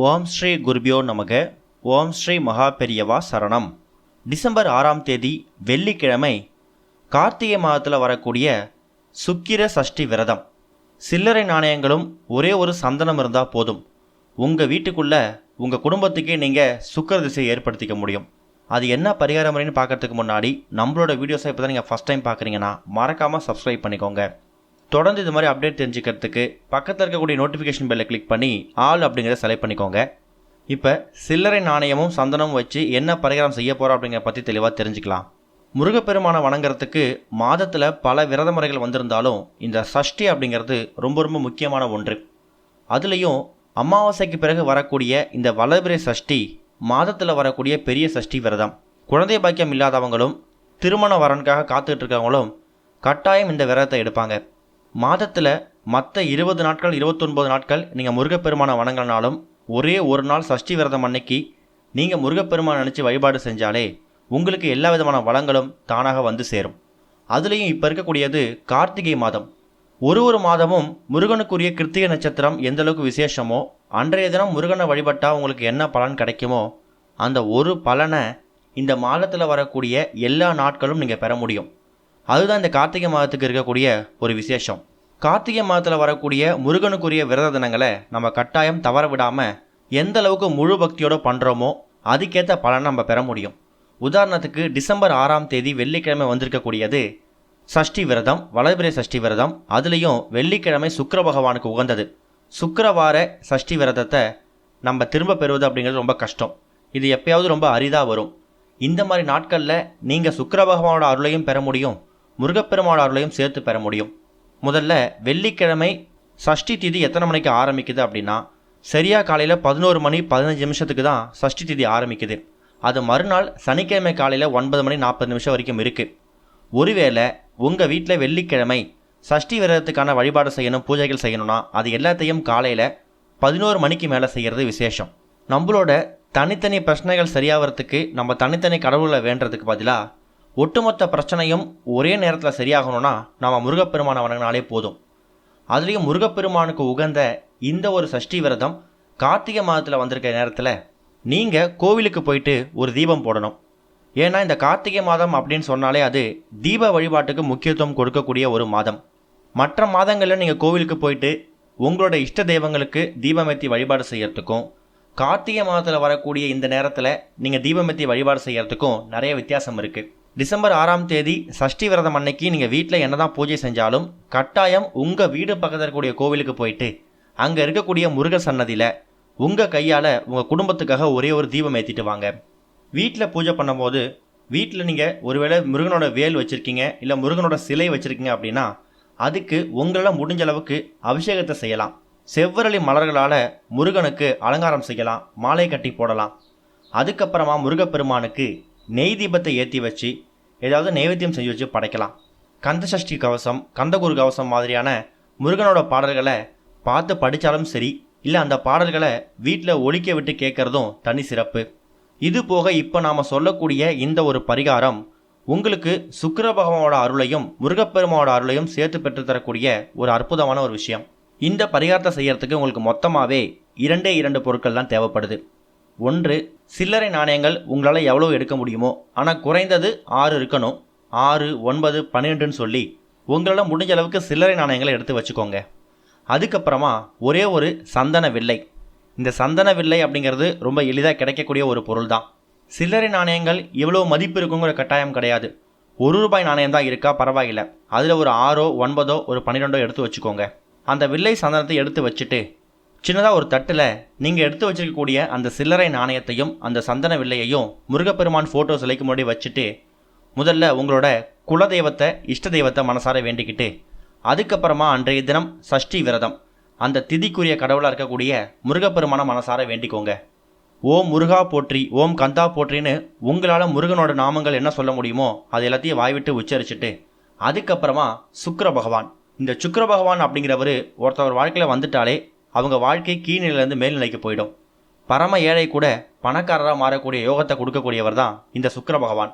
ஓம் ஸ்ரீ குருபியோ நமக. ஓம் ஸ்ரீ மகா பெரியவா சரணம். டிசம்பர் ஆறாம் தேதி வெள்ளிக்கிழமை கார்த்திகை மாதத்தில் வரக்கூடிய சுக்கிர சஷ்டி விரதம். சில்லறை நாணயங்களும் ஒரே ஒரு சந்தனம் இருந்தால் போதும். உங்கள் வீட்டுக்குள்ளே உங்கள் குடும்பத்துக்கே நீங்கள் சுக்கர திசையை ஏற்படுத்திக்க முடியும். அது என்ன பரிகார முறைன்னு பார்க்கறதுக்கு முன்னாடி நம்மளோட வீடியோஸை இப்போ தான் நீங்கள் ஃபஸ்ட் டைம் பார்க்குறீங்கன்னா மறக்காமல் சப்ஸ்கிரைப் பண்ணிக்கோங்க. தொடர்ந்து இது மாதிரி அப்டேட் தெரிஞ்சுக்கிறதுக்கு பக்கத்தில் இருக்கக்கூடிய நோட்டிஃபிகேஷன் பெல்லை கிளிக் பண்ணி ஆல் அப்படிங்கிறத செலக்ட் பண்ணிக்கோங்க. இப்போ சில்லறை நாணயமும் சந்தனமும் வச்சு என்ன பரிகாரம் செய்ய போகிறோம் அப்படிங்கிற பற்றி தெளிவாக தெரிஞ்சுக்கலாம். முருகப்பெருமானை வணங்குறதுக்கு மாதத்தில் பல விரத முறைகள் வந்திருந்தாலும் இந்த சஷ்டி அப்படிங்கிறது ரொம்ப ரொம்ப முக்கியமான ஒன்று. அதுலேயும் அமாவாசைக்கு பிறகு வரக்கூடிய இந்த வளபிரை சஷ்டி மாதத்தில் வரக்கூடிய பெரிய சஷ்டி விரதம். குழந்தை பாக்கியம் இல்லாதவங்களும் திருமண வரனுக்காக காத்துக்கிட்டு இருக்கவங்களும் கட்டாயம் இந்த விரதத்தை எடுப்பாங்க. மாதத்தில் மற்ற இருபது நாட்கள் இருபத்தொன்பது நாட்கள் நீங்கள் முருகப்பெருமானை வணங்கினாலும் ஒரே ஒரு நாள் சஷ்டி விரதம் அன்னைக்கு நீங்கள் முருகப்பெருமானை நினச்சி வழிபாடு செஞ்சாலே உங்களுக்கு எல்லா விதமான வளங்களும் தானாக வந்து சேரும். அதுலேயும் இப்போ இருக்கக்கூடியது கார்த்திகை மாதம். ஒரு ஒரு மாதமும் முருகனுக்குரிய கிருத்திகை நட்சத்திரம் எந்த அளவுக்கு விசேஷமோ அன்றைய தினம் முருகனை வழிபட்டால் உங்களுக்கு என்ன பலன் கிடைக்குமோ அந்த ஒரு பலனை இந்த மாதத்தில் வரக்கூடிய எல்லா நாட்களும் நீங்கள் பெற முடியும். அதுதான் இந்த கார்த்திகை மாதத்துக்கு இருக்கக்கூடிய ஒரு விசேஷம். கார்த்திகை மாதத்தில் வரக்கூடிய முருகனுக்குரிய விரத தினங்களை நம்ம கட்டாயம் தவற விடாமல் எந்த அளவுக்கு முழு பக்தியோடு பண்ணுறோமோ அதுக்கேற்ற பலனை நம்ம பெற முடியும். உதாரணத்துக்கு டிசம்பர் ஆறாம் தேதி வெள்ளிக்கிழமை வந்திருக்கக்கூடியது சஷ்டி விரதம் வளர்பிறை சஷ்டி விரதம் அதுலேயும் வெள்ளிக்கிழமை சுக்கர பகவானுக்கு உகந்தது. சுக்கரவார சஷ்டி விரதத்தை நம்ம திரும்ப பெறுவது அப்படிங்கிறது ரொம்ப கஷ்டம். இது எப்பயாவது ரொம்ப அரிதாக வரும். இந்த மாதிரி நாட்களில் நீங்கள் சுக்கர பகவானோட அருளையும் பெற முடியும் முருகப்பெருமானோட அருளையும் சேர்த்து பெற முடியும். முதல்ல வெள்ளிக்கிழமை சஷ்டி திதி எத்தனை மணிக்கு ஆரம்பிக்குது அப்படின்னா சரியாக காலையில் பதினோரு மணி பதினஞ்சு நிமிஷத்துக்கு தான் சஷ்டி திதி ஆரம்பிக்குது. அது மறுநாள் சனிக்கிழமை காலையில் ஒன்பது மணி நாற்பது நிமிஷம் வரைக்கும் இருக்குது ஒருவேளை உங்கள் வீட்டில் வெள்ளிக்கிழமை சஷ்டி விரதத்துக்கான வழிபாடு செய்யணும் பூஜைகள் செய்யணும்னா அது எல்லாத்தையும் காலையில் பதினோரு மணிக்கு மேலே செய்கிறது விசேஷம். நம்மளோட தனித்தனி பிரச்சனைகள் சரியாகிறதுக்கு நம்ம தனித்தனி கடவுளை வேண்டுறதுக்கு பதிலாக ஒட்டுமொத்த பிரச்சனையும் ஒரே நேரத்தில் சரியாகணும்னா நாம் முருகப்பெருமானை வணங்கினாலே போதும். அதுலேயும் முருகப்பெருமானுக்கு உகந்த இந்த ஒரு சஷ்டி விரதம் கார்த்திகை மாதத்தில் வந்திருக்க நேரத்தில் நீங்கள் கோவிலுக்கு போயிட்டு ஒரு தீபம் போடணும். ஏன்னா இந்த கார்த்திகை மாதம் அப்படின்னு சொன்னாலே அது தீப வழிபாட்டுக்கு முக்கியத்துவம் கொடுக்கக்கூடிய ஒரு மாதம். மற்ற மாதங்களில் நீங்கள் கோவிலுக்கு போயிட்டு உங்களோட இஷ்ட தெய்வங்களுக்கு தீபமேத்தி வழிபாடு செய்யறதுக்கும் கார்த்திகை மாதத்தில் வரக்கூடிய இந்த நேரத்தில் நீங்கள் தீபமேத்தி வழிபாடு செய்யறதுக்கும் நிறைய வித்தியாசம் இருக்குது டிசம்பர் ஆறாம் தேதி சஷ்டி விரதம் அன்னைக்கு நீங்கள் வீட்டில் என்னதான் பூஜை செஞ்சாலும் கட்டாயம் உங்கள் வீடு பக்கத்தில் இருக்கக்கூடிய கோவிலுக்கு போயிட்டு அங்கே இருக்கக்கூடிய முருக சன்னதியில் உங்கள் கையால் உங்கள் குடும்பத்துக்காக ஒரே ஒரு தீபம் ஏற்றிட்டு வாங்க. வீட்டில் பூஜை பண்ணும்போது வீட்டில் நீங்கள் ஒருவேளை முருகனோட வேல் வச்சுருக்கீங்க இல்லை முருகனோட சிலை வச்சுருக்கீங்க அப்படின்னா அதுக்கு உங்களால் முடிஞ்ச அளவுக்கு அபிஷேகத்தை செய்யலாம். செவ்வரளி மலர்களால் முருகனுக்கு அலங்காரம் செய்யலாம் மாலை கட்டி போடலாம். அதுக்கப்புறமா முருகப்பெருமானுக்கு நெய் தீபத்தை ஏற்றி வச்சு ஏதாவது நைவேத்தியம் செஞ்சு வச்சு படைக்கலாம். கந்தசஷ்டி கவசம் கந்தகுரு கவசம் மாதிரியான முருகனோட பாடல்களை பார்த்து படித்தாலும் சரி இல்லை அந்த பாடல்களை வீட்டில் ஒழிக்க விட்டு கேட்குறதும் தனி சிறப்பு. இது போக இப்போ நாம் சொல்லக்கூடிய இந்த ஒரு பரிகாரம் உங்களுக்கு சுக்கர பகவானோட அருளையும் முருகப்பெருமாவோட அருளையும் சேர்த்து பெற்று தரக்கூடிய ஒரு அற்புதமான ஒரு விஷயம். இந்த பரிகாரத்தை செய்யறதுக்கு உங்களுக்கு மொத்தமாகவே இரண்டே இரண்டு பொருட்கள் தான் தேவைப்படுது. ஒன்று சில்லறை நாணயங்கள் உங்களால் எவ்வளோ எடுக்க முடியுமோ ஆனால் குறைந்தது ஆறு இருக்கணும். ஆறு ஒன்பது பன்னிரெண்டுன்னு சொல்லி உங்களால் முடிஞ்ச அளவுக்கு சில்லறை நாணயங்களை எடுத்து வச்சுக்கோங்க. அதுக்கப்புறமா ஒரே ஒரு சந்தன வில்லை. இந்த சந்தன வில்லை அப்படிங்கிறது ரொம்ப எளிதாக கிடைக்கக்கூடிய ஒரு பொருள் தான் சில்லறை நாணயங்கள் எவ்வளோ மதிப்பு இருக்குங்கிற கட்டாயம் கிடையாது. ஒரு ரூபாய் நாணயம் தான் இருக்கா? பரவாயில்ல. அதில் ஒரு ஆறோ ஒன்பதோ ஒரு பன்னிரெண்டோ எடுத்து வச்சுக்கோங்க. அந்த வில்லை சந்தனத்தை எடுத்து வச்சுட்டு சின்னதாக ஒரு தட்டில் நீங்கள் எடுத்து வச்சிருக்கக்கூடிய அந்த சில்லறை நாணயத்தையும் அந்த சந்தன வில்லையையும் முருகப்பெருமான் ஃபோட்டோ சிலைக்கு முன்னாடி வச்சுட்டு முதல்ல உங்களோட குலதெய்வத்தை இஷ்ட தெய்வத்தை மனசார வேண்டிக்கிட்டு அதுக்கப்புறமா அன்றைய தினம் சஷ்டி விரதம். அந்த திதிக்குரிய கடவுளாக இருக்கக்கூடிய முருகப்பெருமான மனசார வேண்டிக்கோங்க. ஓம் முருகா போற்றி ஓம் கந்தா போற்றின்னு உங்களால் முருகனோட நாமங்கள் என்ன சொல்ல முடியுமோ அது எல்லாத்தையும் வாய்விட்டு உச்சரிச்சுட்டு அதுக்கப்புறமா சுக்கர பகவான். இந்த சுக்கர பகவான் அப்படிங்கிறவர் ஒருத்தவர் வாழ்க்கையில் வந்துட்டாலே அவங்க வாழ்க்கை கீழ்நிலையிலேருந்து மேல்நிலைக்கு போயிடும். பரம ஏழை கூட பணக்காரராக மாறக்கூடிய யோகத்தை கொடுக்கக்கூடியவர் தான் இந்த சுக்கர பகவான்.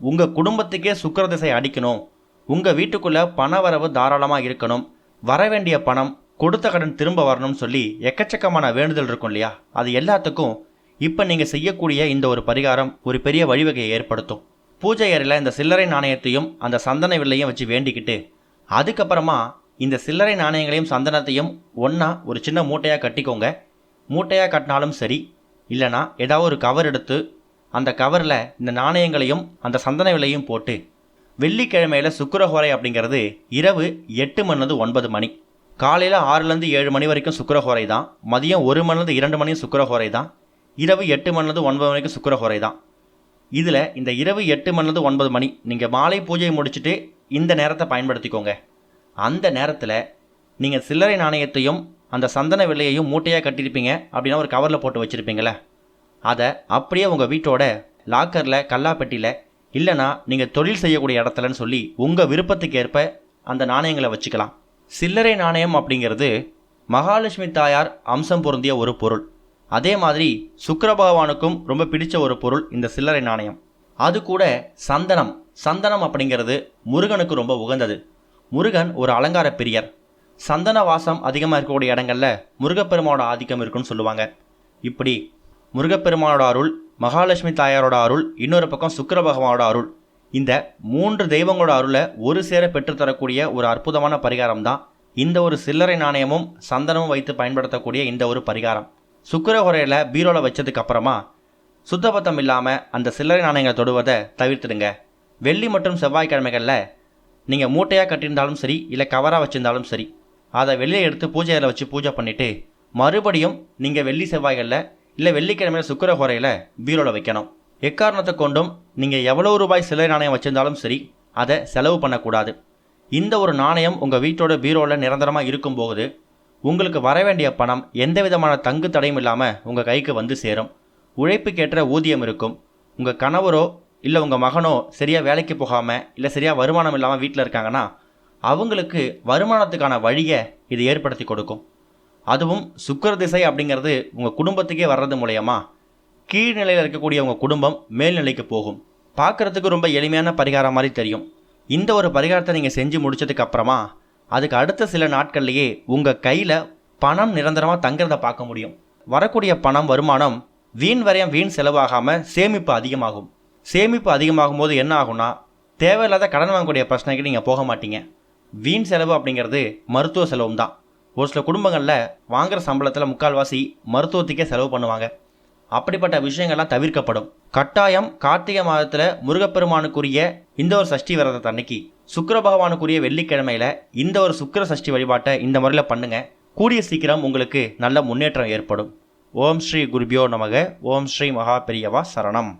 உங்கள் குடும்பத்துக்கே சுக்கிர திசை அடிக்கணும். உங்கள் வீட்டுக்குள்ளே பண வரவு தாராளமாக இருக்கணும். வர வேண்டிய பணம் கொடுத்த கடன் திரும்ப வரணும்னு சொல்லி எக்கச்சக்கமான வேண்டுதல் இருக்கும் இல்லையா? அது எல்லாத்துக்கும் இப்போ நீங்கள் செய்யக்கூடிய இந்த ஒரு பரிகாரம் ஒரு பெரிய வழிவகையை ஏற்படுத்தும். பூஜை அறையில் இந்த சில்லறை நாணயத்தையும் அந்த சந்தன வில்லையும் வச்சு வேண்டிக்கிட்டு அதுக்கப்புறமா இந்த சில்லறை நாணயங்களையும் சந்தனத்தையும் ஒன்றா ஒரு சின்ன மூட்டையாக கட்டிக்கோங்க. மூட்டையாக கட்டினாலும் சரி இல்லைனா ஏதாவது ஒரு கவர் எடுத்து அந்த கவரில் இந்த நாணயங்களையும் அந்த சந்தன விலையும் போட்டு வெள்ளிக்கிழமையில் சுக்கரஹோரை அப்படிங்கிறது இரவு எட்டு மணிலேருந்து ஒன்பது மணி. காலையில் ஆறுலேருந்து ஏழு மணி வரைக்கும் சுக்கரஹோரை தான். மதியம் ஒரு மணிலேருந்து இரண்டு மணியும் சுக்கரஹோரை தான். இரவு எட்டு மணிலேருந்து ஒன்பது மணிக்கும் சுக்கரஹோரை தான். இதில் இந்த இரவு எட்டு மணிலேருந்து ஒன்பது மணி நீங்கள் மாலை பூஜையை முடிச்சுட்டு இந்த நேரத்தை பயன்படுத்திக்கோங்க. அந்த நேரத்தில் நீங்கள் சில்லறை நாணயத்தையும் அந்த சந்தன விலையையும் மூட்டையாக கட்டியிருப்பீங்க அப்படின்னா ஒரு கவரில் போட்டு வச்சுருப்பீங்களே அதை அப்படியே உங்கள் வீட்டோட லாக்கரில் கல்லாப்பெட்டியில் இல்லைனா நீங்கள் தொழில் செய்யக்கூடிய இடத்துலன்னு சொல்லி உங்கள் விருப்பத்துக்கு ஏற்ப அந்த நாணயங்களை வச்சுக்கலாம். சில்லறை நாணயம் அப்படிங்கிறது மகாலட்சுமி தாயார் அம்சம் பொருந்திய ஒரு பொருள். அதே மாதிரி சுக்கர பகவானுக்கும் ரொம்ப பிடிச்ச ஒரு பொருள் இந்த சில்லறை நாணயம். அது கூட சந்தனம். சந்தனம் அப்படிங்கிறது முருகனுக்கு ரொம்ப உகந்தது. முருகன் ஒரு அலங்கார பிரியர். சந்தன வாசம் அதிகமாக இருக்கக்கூடிய இடங்கள்ல முருகப்பெருமானோட ஆதிக்கம் இருக்குன்னு சொல்லுவாங்க. இப்படி முருகப்பெருமானோட அருள் மகாலட்சுமி தாயாரோட அருள் இன்னொரு பக்கம் சுக்கர பகவானோட அருள். இந்த மூன்று தெய்வங்களோட அருளை ஒரு சேர பெற்றுத்தரக்கூடிய ஒரு அற்புதமான பரிகாரம் தான் இந்த ஒரு சில்லறை நாணயமும் சந்தனமும் வைத்து பயன்படுத்தக்கூடிய இந்த ஒரு பரிகாரம். சுக்கர உரையில் பீரோவில் வச்சதுக்கு அப்புறமா சுத்தபத்தம் இல்லாமல் அந்த சில்லறை நாணயங்களை தொடுவதை தவிர்த்துடுங்க. வெள்ளி மற்றும் செவ்வாய்க்கிழமைகளில் நீங்கள் மூட்டையாக கட்டியிருந்தாலும் சரி இல்லை கவராக வச்சுருந்தாலும் சரி அதை வெளியே எடுத்து பூஜை அறையில் வச்சு பூஜை பண்ணிவிட்டு மறுபடியும் நீங்கள் வெள்ளி செவ்வாய்களில் இல்லை வெள்ளிக்கிழமையில் சுக்கிர பீரோவில் வைக்கணும். எக்காரணத்தை கொண்டும் நீங்கள் எவ்வளோ ரூபாய் சிலை நாணயம் வச்சிருந்தாலும் சரி அதை செலவு பண்ணக்கூடாது. இந்த ஒரு நாணயம் உங்கள் வீட்டோட பீரோவில் நிரந்தரமாக இருக்கும்போது உங்களுக்கு வர வேண்டிய பணம் எந்த விதமான தங்கு தடையும் இல்லாமல் உங்கள் கைக்கு வந்து சேரும். உழைப்புக்கேற்ற ஊதியம் இருக்கும். உங்கள் கணவரோ இல்லை உங்கள் மகனோ சரியாக வேலைக்கு போகாமல் இல்லை சரியாக வருமானம் இல்லாமல் வீட்டில் இருக்காங்கன்னா அவங்களுக்கு வருமானத்துக்கான வழியை இது ஏற்படுத்தி கொடுக்கும். அதுவும் சுக்கர திசை அப்படிங்கிறது உங்கள் குடும்பத்துக்கே வர்றது மூலயமா கீழ்நிலையில் இருக்கக்கூடிய உங்கள் குடும்பம் மேல்நிலைக்கு போகும். பார்க்குறதுக்கு ரொம்ப எளிமையான பரிகாரம் மாதிரி தெரியும். இந்த ஒரு பரிகாரத்தை நீங்கள் செஞ்சு முடிச்சதுக்கு அப்புறமா அதுக்கு அடுத்த சில நாட்கள்லேயே உங்கள் கையில் பணம் நிரந்தரமாக தங்குறத பார்க்க முடியும். வரக்கூடிய பணம் வருமானம் வீண் வரையம் வீண் செலவாகாமல் சேமிப்பு அதிகமாகும். சேமிப்பு அதிகமாகும் போது என்ன ஆகும்னா தேவையில்லாத கடன் வாங்கக்கூடிய பிரச்சனைக்கு நீங்கள் போக மாட்டீங்க. வீண் செலவு அப்படிங்கிறது மருத்துவ செலவும் தான். ஒரு சில குடும்பங்களில் வாங்குகிற சம்பளத்தில் முக்கால்வாசி மருத்துவத்துக்கே செலவு பண்ணுவாங்க. அப்படிப்பட்ட விஷயங்கள்லாம் தவிர்க்கப்படும். கட்டாயம் கார்த்திகை மாதத்தில் முருகப்பெருமானுக்குரிய இந்த ஒரு சஷ்டி விரதத்தை அன்னைக்கு சுக்கிர பகவானுக்குரிய வெள்ளிக்கிழமையில இந்த ஒரு சுக்கிர சஷ்டி வழிபாட்டை இந்த முறையில் பண்ணுங்கள் கூடிய சீக்கிரம் உங்களுக்கு நல்ல முன்னேற்றம் ஏற்படும். ஓம் ஸ்ரீ குருபியோ நமக. ஓம் ஸ்ரீ மகா பெரியவா சரணம்.